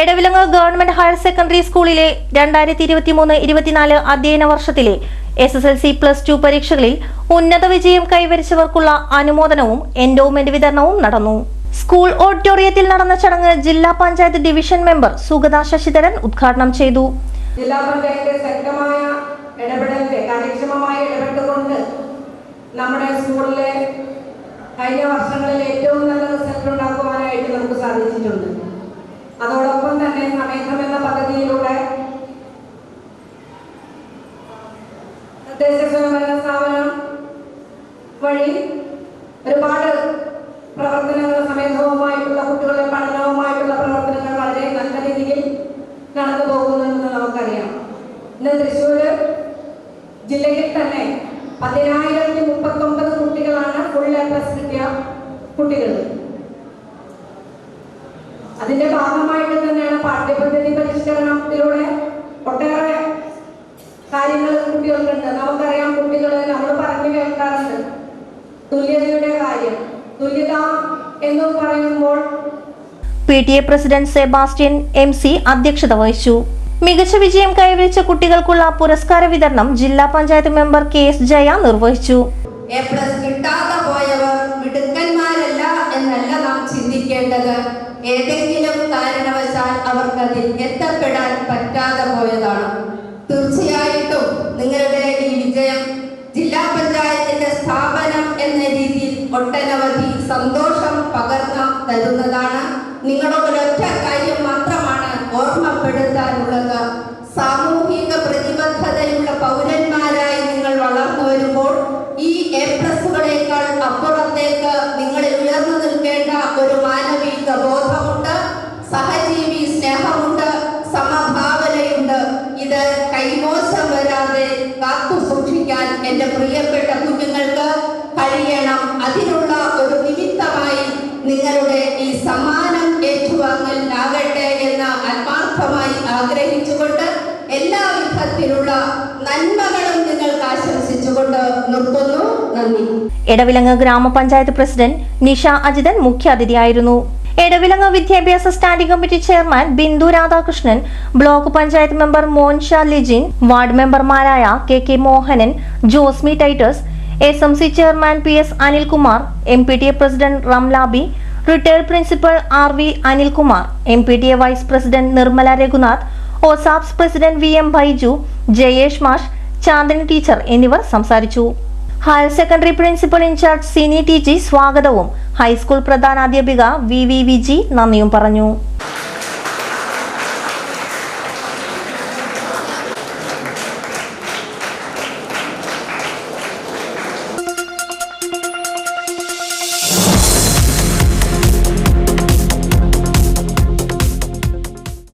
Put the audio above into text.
Edavilangu government higher secondary സ്കൂളിലെ രണ്ടായിരത്തി ഇരുപത്തിമൂന്ന് ഇരുപത്തിനാല് അധ്യയന വർഷത്തിലെ S S L C plus two പരീക്ഷകളിൽ ഉന്നത വിജയം കൈവരിച്ചവർക്കുള്ള അനുമോദനവും എൻഡോമെന്റ് വിതരണവും നടന്നു. സ്കൂൾ ഓഡിറ്റോറിയത്തിൽ നടന്ന ചടങ്ങ് ജില്ലാ പഞ്ചായത്ത് ഡിവിഷൻ മെമ്പർ സുഗത ശശിധരൻ ഉദ്ഘാടനം ചെയ്തു. ജില്ലാ പഞ്ചായത്തിന്റെ ശക്തമായ ഇടപെടലിന്റെ കാര്യക്ഷമമായ ഇടപെട്ടുകൊണ്ട് നമ്മുടെ സ്കൂളിലെ കഴിഞ്ഞ വർഷങ്ങളിൽ ഏറ്റവും നല്ല റിസൾട്ട് ഉണ്ടാക്കുവാനായിട്ട് നമുക്ക് സാധിച്ചിട്ടുണ്ട്. അതോടൊപ്പം തന്നെ സമേതം എന്ന പദ്ധതിയിലൂടെ തദ്ദേശ സ്വയംഭരണ സ്ഥാപനം വഴി ഒരുപാട് പ്രവർത്തനങ്ങൾ സമേതവുമായിട്ടുള്ള കുട്ടികളുടെ പഠനവുമായിട്ടുള്ള പ്രവർത്തനങ്ങൾ വളരെ നല്ല രീതിയിൽ നടന്നു പോകുന്നുണ്ടെന്ന് നമുക്കറിയാം. ഇന്ന് തൃശ്ശൂര് ജില്ലയിൽ തന്നെ പതിനായിരത്തി മുപ്പത്തൊമ്പത് കുട്ടികളാണ് ഫുൾ എ പ്ലസ് കിട്ടിയ കുട്ടികൾ അതിന്റെ ഭാഗമായിട്ട് തന്നെയാണ് പാഠ്യപദ്ധതി പരിഷ്കരണത്തിലൂടെ ഒട്ടേറെ കാര്യങ്ങൾ കുട്ടികൾക്കുണ്ട്. നമുക്കറിയാം കുട്ടികൾ നമ്മൾ പറഞ്ഞു കേൾക്കാറുണ്ട്. തുല്യതയുടെ കാര്യം. തുല്യത എന്ന് പറയുമ്പോൾ P T A president Sebastian M C അധ്യക്ഷത വഹിച്ചു. മികച്ച വിജയം കൈവരിച്ച കുട്ടികൾക്കുള്ള പുരസ്കാര വിതരണം ജില്ലാ panchayat member K S Jaya നിർവഹിച്ചു. എ പ്ലസ് കിട്ടാതെ പോയവർ മിടുക്കന്മാരല്ല എന്നല്ല നാം ചിന്തിക്കേണ്ടത്. ഏതെങ്കിലും കാരണവശാൽ അവർക്കതിൽ എത്തപ്പെടാൻ പറ്റാതെ പോയതാണ്. തീർച്ചയായിട്ടും നിങ്ങളുടെ ഈ വിജയം ജില്ലാ പഞ്ചായത്തിന്റെ സ്ഥാപനം എന്ന രീതിയിൽ ഒട്ടനവധി സന്തോഷം പകർന്നു തരുന്നതാണ്. നിങ്ങളോട് ഒരൊറ്റ കാര്യം മാത്രമാണ് ഓർമ്മപ്പെടുത്താനുള്ളത്. സാമൂഹിക പ്രതിബദ്ധതയുള്ള പൗരന്മാരായി കഴിയണം അതിനുള്ള ഒരു നിമിത്തമായി നിങ്ങളുടെ ഈ സമ്മാനം ഏറ്റുവാങ്ങലാകട്ടെ എന്ന് ആത്മാർത്ഥമായി ആഗ്രഹിച്ചുകൊണ്ട് എല്ലാ വിധത്തിലുള്ള നന്മകളും നിങ്ങൾക്ക് ആശംസിച്ചുകൊണ്ട് നിർത്തുന്നു. നന്ദി. എടവിലങ്ങ് ഗ്രാമപഞ്ചായത്ത് പ്രസിഡന്റ് നിഷ അജിതൻ മുഖ്യാതിഥിയായിരുന്നു എടവിലങ്ങ് വിദ്യാഭ്യാസ standing committee chairman Bindu Radhakrishnan block panchayat member Monsha Lijin ward മെമ്പർമാരായ K K Mohanan Josmi Titus S M C chairman P S Anilkumar M P T A president Ramlabi retired principal R V Anilkumar M P T A vice president Nirmala Raghunath OSAPS president V M Baiju Jayesh മാഷ് Chandini teacher എന്നിവർ സംസാരിച്ചു. Higher secondary principal incharge Sini T G സ്വാഗതവും. High school പ്രധാനാധ്യാപിക V V Viji നന്ദിയും പറഞ്ഞു.